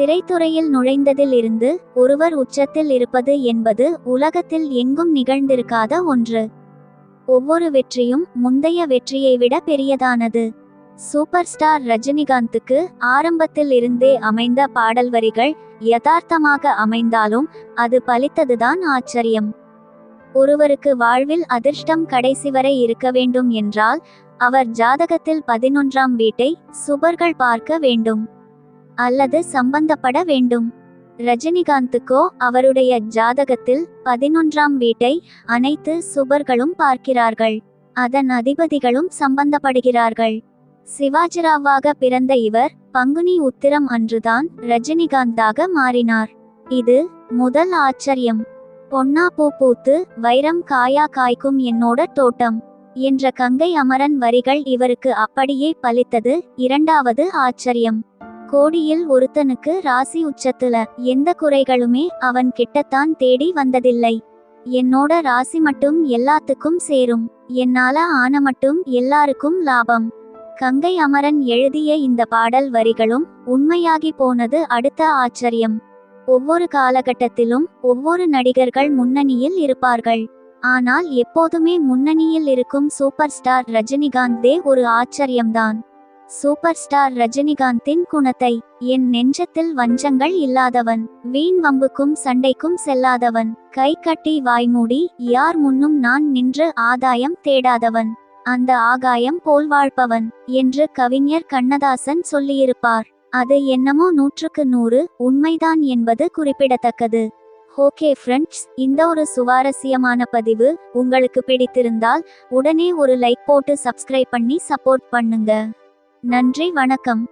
திரைத்துறையில் நுழைந்ததில் இருந்து ஒருவர் உச்சத்தில் இருப்பது என்பது உலகத்தில் எங்கும் நிகழ்ந்திருக்காத ஒன்று. ஒவ்வொரு வெற்றியும் முந்தைய வெற்றியை விட பெரியதானது. சூப்பர் ஸ்டார் ரஜினிகாந்துக்கு ஆரம்பத்தில் இருந்தே அமைந்த பாடல் வரிகள் யதார்த்தமாக அமைந்தாலும் அது பலித்ததுதான் ஆச்சரியம். ஒருவருக்கு வாழ்வில் அதிர்ஷ்டம் கடைசி வரை இருக்க வேண்டும் என்றால் அவர் ஜாதகத்தில் பதினொன்றாம் வீட்டை சுபர்கள் பார்க்க வேண்டும். அல்லது சம்பந்தப்பட வேண்டும். ரஜினிகாந்துக்கோ அவருடைய ஜாதகத்தில் பதினொன்றாம் வீட்டை அனைத்து சுபர்களும் பார்க்கிறார்கள். அதன் அதிபதிகளும் சம்பந்தப்படுகிறார்கள். சிவாஜிராவாக பிறந்த இவர் பங்குனி உத்திரம் அன்றுதான் ரஜினிகாந்தாக மாறினார். இது முதல் ஆச்சரியம். பொன்னா பூ பூத்து வைரம் காயா காய்க்கும் என்னோட தோட்டம். என்ற கங்கை அமரன் வரிகள் இவருக்கு அப்படியே பலித்தது இரண்டாவது ஆச்சரியம். கோடியில் ஒருத்தனுக்கு ராசி உச்சத்துல எந்த குறைகளுமே அவன் கிட்டத்தான் தேடி வந்ததில்லை. என்னோட ராசி மட்டும் எல்லாத்துக்கும் சேரும். என்னால ஆன மட்டும் எல்லாருக்கும் லாபம். கங்கை அமரன் எழுதிய இந்த பாடல் வரிகளும் உண்மையாகி போனது அடுத்த ஆச்சரியம். ஒவ்வொரு காலகட்டத்திலும் ஒவ்வொரு நடிகர்கள் முன்னணியில் இருப்பார்கள். ஆனால் எப்போதுமே முன்னணியில் இருக்கும் சூப்பர் ஸ்டார் ரஜினிகாந்தே ஒரு ஆச்சரியம்தான். சூப்பர் ஸ்டார் ரஜினிகாந்தின் குணத்தை என் நெஞ்சத்தில் வஞ்சங்கள் இல்லாதவன் வீண் வம்புக்கும் சண்டைக்கும் செல்லாதவன் கை கட்டி வாய்மூடி யார் முன்னும் நான் நின்று ஆதாயம் தேடாதவன் அந்த ஆகாயம் போல் வாழ்பவன் என்று கவிஞர் கண்ணதாசன் சொல்லியிருப்பார். அது என்னமோ நூற்றுக்கு நூறு உண்மைதான் என்பது குறிப்பிடத்தக்கது. ஓகே ஃப்ரெண்ட்ஸ் இந்த ஒரு சுவாரஸ்யமான பதிவு உங்களுக்கு பிடித்திருந்தால் உடனே ஒரு லைக் போட்டு சப்ஸ்கிரைப் பண்ணி சப்போர்ட் பண்ணுங்க. நன்றி வணக்கம்.